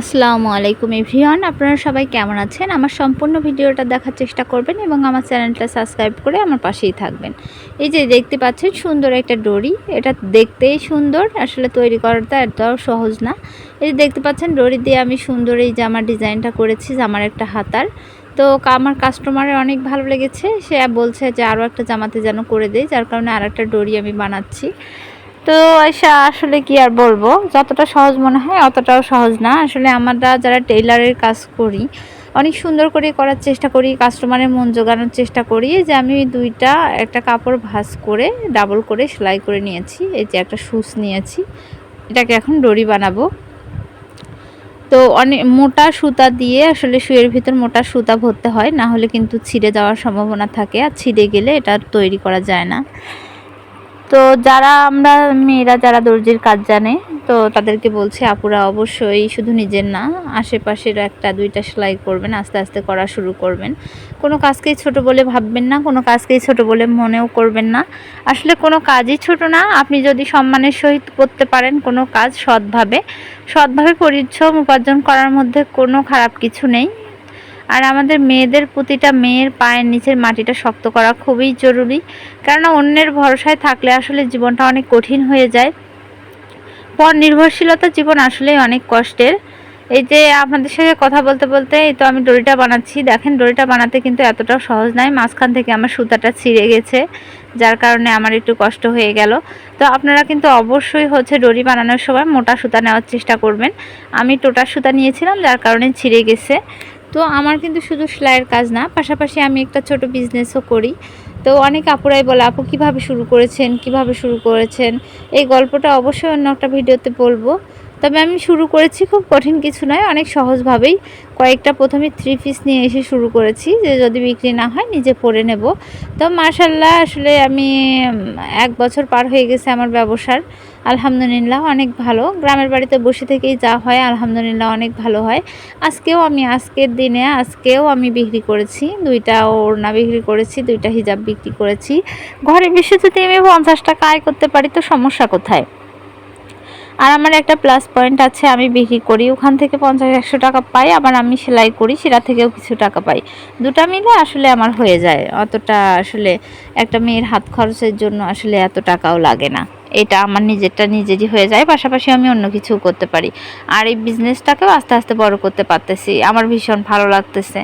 আসসালামু আলাইকুম এভরিওয়ান, আপনারা সবাই কেমন আছেন? আমার সম্পূর্ণ ভিডিওটা দেখার চেষ্টা করবেন এবং আমার চ্যানেলটা সাবস্ক্রাইব করে আমার পাশেই থাকবেন। এই যে দেখতে পাচ্ছেন সুন্দর একটা ডরি এটা দেখতেই সুন্দর, আসলে তৈরি করাটা এতটাও সহজ না। এই যে দেখতে পাচ্ছেন ডরি দিয়ে আমি সুন্দর এই জামার ডিজাইনটা করেছি জামার একটা হাতার। তো আমার কাস্টমারের অনেক ভালো লেগেছে, সে বলছে যে আরও একটা জামাতে যেন করে দেয় যার কারণে আর একটা ডরি আমি বানাচ্ছি। তো এসা আসলে কি আর বলব? যতটা সহজ মনে হয় অতটাও সহজ না। আসলে আমরা যারা টেইলারের কাজ করি, অনেক সুন্দর করে করার চেষ্টা করি, কাস্টমারের মন জোগানোর চেষ্টা করি যে আমি দুইটা, একটা কাপড় ভাস করে, ডাবল করে সেলাই করে নিয়েছি। এই যে একটা শুজ নিয়েছি, এটাকে এখন ডরি বানাবো। তো অনেক মোটা সুতা দিয়ে আসলে শুয়ের ভিতর মোটা সুতা ভরতে হয়, না হলে কিন্তু ছিঁড়ে যাওয়ার সম্ভাবনা থাকে। আর ছিঁড়ে গেলে এটা তৈরি করা যায় না। তো যারা আমরা মেয়েরা যারা দর্জির কাজ জানে, তো তাদেরকে বলছি, আপুরা অবশ্যই শুধু নিজের না, আশেপাশের একটা, দুইটা সেলাই করবেন, আস্তে আস্তে করা শুরু করবেন। কোনো কাজকেই ছোট বলে ভাববেন না, কোনো কাজকেই ছোট বলে মনেও করবেন না। আসলে কোনো কাজই ছোট না, আপনি যদি সম্মানের সহিত করতে পারেন, কোনো কাজ সৎভাবে সৎভাবে পরিশ্রম উপার্জন করার মধ্যে কোনো খারাপ কিছু নেই। আর আমাদের মেয়েদের প্রতিটা মেয়ের পায়ের নিচের মাটিটা শক্ত করা খুবই জরুরি। কেননা অন্যের ভরসায় থাকলে আসলে জীবনটা অনেক কঠিন হয়ে যায়। পর নির্ভরশীলতা জীবন আসলেই অনেক কষ্টের। এই যে আপনাদের সাথে কথা বলতে বলতে এই তো আমি ডরিটা বানাচ্ছি। দেখেন ডরিটা বানাতে কিন্তু এতটাও সহজ নয় মাঝখান থেকে আমার সুতাটা ছিঁড়ে গেছে, যার কারণে আমার একটু কষ্ট হয়ে গেল। তো আপনারা কিন্তু অবশ্যই হচ্ছে ডরি বানানোর সময় মোটা সুতা নেওয়ার চেষ্টা করবেন। আমি টোটার সুতা নিয়েছিলাম, যার কারণে ছিঁড়ে গেছে। তো আমার কিন্তু শুধু সেলাইয়ের কাজ না, পাশাপাশি আমি একটা ছোট বিজনেসও করি। তো অনেক আপুরাই বলে, আপু, কীভাবে শুরু করেছেন? কীভাবে শুরু করেছেন? এই গল্পটা অবশ্যই অন্য একটা ভিডিওতে বলব। তবে আমি শুরু করেছি খুব কঠিন কিছু নয়, অনেক সহজভাবেই। কয়েকটা প্রথমে থ্রি পিস নিয়ে এসে শুরু করেছি, যে যদি বিক্রি না হয় নিজে পরে নেব। তো মার্শাল্লাহ আসলে আমি এক বছর পার হয়ে গেছে আমার ব্যবসার। আলহামদুলিল্লাহ, অনেক ভালো। গ্রামের বাড়িতে বসে থেকেই যা হয়, আলহামদুলিল্লাহ, অনেক ভালো হয়। আজকেও আমি, আজকের দিনে আজকেও আমি বিক্রি করেছি। দুইটা ওড়না বিক্রি করেছি, দুইটা হিজাব বিক্রি করেছি। ঘরে বেশি যদি আমি পঞ্চাশ টাকা আয় করতে পারি, তো সমস্যা কোথায়? আর আমার একটা প্লাস পয়েন্ট আছে, আমি বিক্রি করি। ওখান থেকে পঞ্চাশ, একশো টাকা পাই, আবার আমি সেলাই করি, সেটা থেকেও কিছু টাকা পাই। দুটা মিলে আসলে আমার হয়ে যায়। অতটা আসলে একটা মেয়ের হাত খরচের জন্য আসলে এত টাকাও লাগে না। এটা আমার নিজেরটা নিজেরই হয়ে যায়, পাশাপাশি আমি অন্য কিছু করতে পারি। আর এই বিজনেসটাকেও আস্তে আস্তে বড় করতে পারতেছি, আমার ভীষণ ভালো লাগতেছে।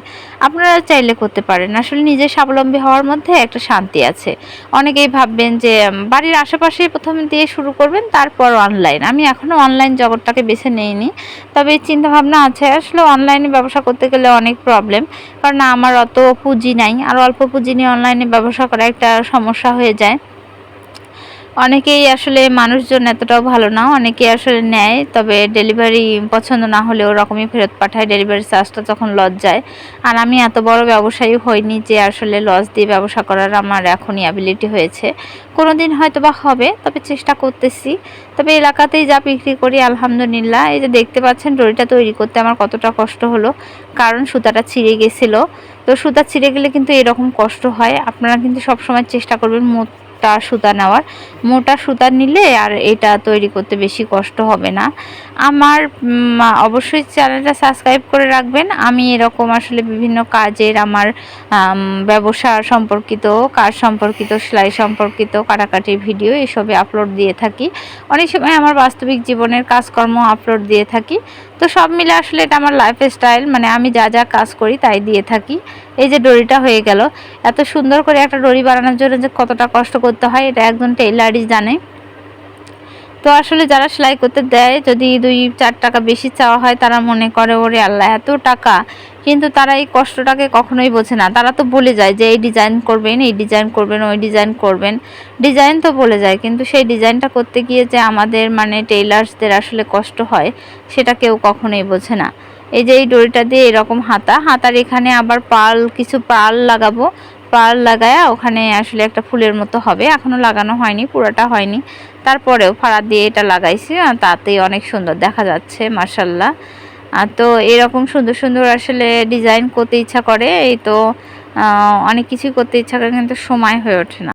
আপনারা চাইলে করতে পারেন, আসলে নিজে স্বাবলম্বী হওয়ার মধ্যে একটা শান্তি আছে। অনেকেই ভাববেন যে বাড়ির আশেপাশে প্রথমে দিয়ে শুরু করবেন, তারপর অনলাইন আমি এখনও অনলাইন জগৎটাকে বেছে নেইনি, তবে এই চিন্তাভাবনা আছে। আসলে অনলাইনে ব্যবসা করতে গেলে অনেক প্রবলেম কারণ আমার অত পুঁজি নাই। আর অল্প পুঁজি নিয়ে অনলাইনে ব্যবসা করা একটা সমস্যা হয়ে যায়। অনেকেই আসলে মানুষজন এতটাও ভালো না, অনেকেই আসলে নেয়, তবে ডেলিভারি পছন্দ না হলে ওরকমই ফেরত পাঠায় ডেলিভারি চার্জটা তখন লস যায় আর আমি এত বড় ব্যবসায়ী হইনি যে আসলে লস দিয়ে ব্যবসা করার আমার এখনই অ্যাবিলিটি হয়েছে। কোনো দিন হয়তো বা হবে, তবে চেষ্টা করতেছি। তবে এলাকাতেই যা বিক্রি করি, আলহামদুলিল্লাহ, এই যে দেখতে পাচ্ছেন ডরিটা তৈরি করতে আমার কতটা কষ্ট হলো, কারণ সুতাটা ছিঁড়ে গেছিল। তো সুতা ছিঁড়ে গেলে কিন্তু এরকম কষ্ট হয়, আপনারা কিন্তু সবসময় চেষ্টা করবেন মোটা সুতা নেওয়ার। মোটা সুতা নিলে আর এটা তৈরি করতে বেশি কষ্ট হবে না। আমার অবশ্যই চ্যানেলটা সাবস্ক্রাইব করে রাখবেন। আমি এরকম আসলে বিভিন্ন কাজের আমার ব্যবসা সম্পর্কিত, কাজ সম্পর্কিত, সেলাই সম্পর্কিত, কাটাকাটির ভিডিও এসবে আপলোড দিয়ে থাকি। অনেক সময় আমার বাস্তবিক জীবনের কাজকর্ম আপলোড দিয়ে থাকি। তো সব মিলে আসলে এটা আমার লাইফ স্টাইল মানে আমি যা যা কাজ করি তাই দিয়ে থাকি। এই যে ডরিটা হয়ে গেল, এত সুন্দর করে একটা ডরি বানানোর জন্য যে কতটা কষ্ট করতে হয়, এটা একজন টেইলারই জানে। তো আসলে যারা সেলাই করতে দেয়, যদি দুই চার টাকা বেশি চাওয়া হয়, তারা মনে করে, ওরে আল্লাহ, এত টাকা। কিন্তু তারা এই কষ্টটাকে কখনোই বোঝে না। তারা তো বলে যায় যে, এই ডিজাইন করবেন, এই ডিজাইন করবেন, ওই ডিজাইন করবেন। ডিজাইন তো বলে যায়, কিন্তু সেই ডিজাইনটা করতে গিয়ে যে আমাদের মানে টেইলার্সদের আসলে কষ্ট হয়, সেটা কেউ কখনোই বোঝে না। এই যে এই ডরিটা দিয়ে এরকম হাতা, হাতার এখানে আবার পাল, কিছু পাল লাগাবো। পাল লাগায় ওখানে আসলে একটা ফুলের মতো হবে। এখনও লাগানো হয়নি, পুরোটা হয়নি। তারপরেও ফাড়া দিয়ে এটা লাগাইছি তাতেই অনেক সুন্দর দেখা যাচ্ছে মার্শাল্লাহ তো এরকম সুন্দর সুন্দর আসলে ডিজাইন করতে ইচ্ছা করে, এই তো অনেক কিছুই করতে ইচ্ছা করে, কিন্তু সময় হয়ে ওঠে না।